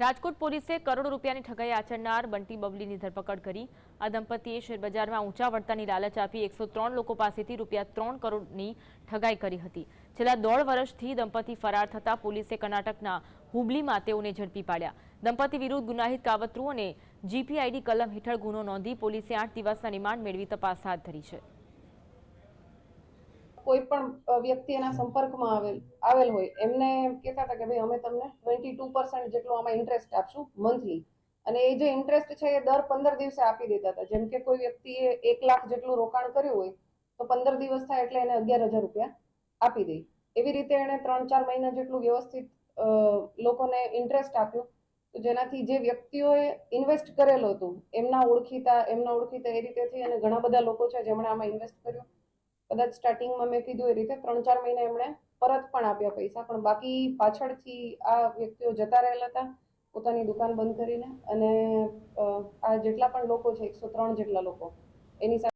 રાજકોટ પોલીસે કરોડો રૂપિયાની ઠગાઈ આચરનાર બંટી બબલીની ધરપકડ કરી. આ દંપતીએ શેરબજારમાં ઊંચા વળતાની લાલચ આપી એકસો લોકો પાસેથી રૂપિયા ત્રણ કરોડની ઠગાઈ કરી હતી. છેલ્લા દોઢ વર્ષથી દંપતી ફરાર થતા પોલીસે કર્ણાટકના હુબલીમાં તેઓને ઝડપી પાડ્યા. દંપતી વિરુદ્ધ ગુનાહિત કાવતરું અને જીપીઆઈડી કલમ હેઠળ ગુનો નોંધી પોલીસે આઠ દિવસના રિમાન્ડ મેળવી તપાસ હાથ ધરી છે. કોઈ પણ વ્યક્તિ એના સંપર્કમાં આવેલ આવેલ હોય, એમને કહેતા હતા કે ભાઈ, અમે તમને ટ્વેન્ટી ટુ પર્સન્ટ જેટલો આમાં ઇન્ટરેસ્ટ આપશું મંથલી અને એ જે ઇન્ટરેસ્ટ છે એ દર પંદર દિવસે આપી દેતા હતા. જેમ કે કોઈ વ્યક્તિએ એક લાખ જેટલું રોકાણ કર્યું હોય, તો પંદર દિવસ થાય એટલે એને અગિયાર હજાર રૂપિયા આપી દે. એવી રીતે એણે ત્રણ ચાર મહિના જેટલું વ્યવસ્થિત લોકોને ઇન્ટરેસ્ટ આપ્યું. તો જેનાથી જે વ્યક્તિઓએ ઇન્વેસ્ટ કરેલું હતું, એમના ઓળખીતા એમના ઓળખીતા એ રીતેથી અને ઘણા બધા લોકો છે જેમણે આમાં ઇન્વેસ્ટ કર્યું. કદાચ સ્ટાર્ટિંગમાં મેં કીધું એ રીતે ત્રણ ચાર મહિના એમણે પરત પણ આપ્યા પૈસા, પણ બાકી પાછળથી આ વ્યક્તિઓ જતા રહેલા હતા, પોતાની દુકાન બંધ કરીને અને આ જેટલા પણ લોકો છે, એકસો ત્રણ જેટલા લોકો, એની સાથે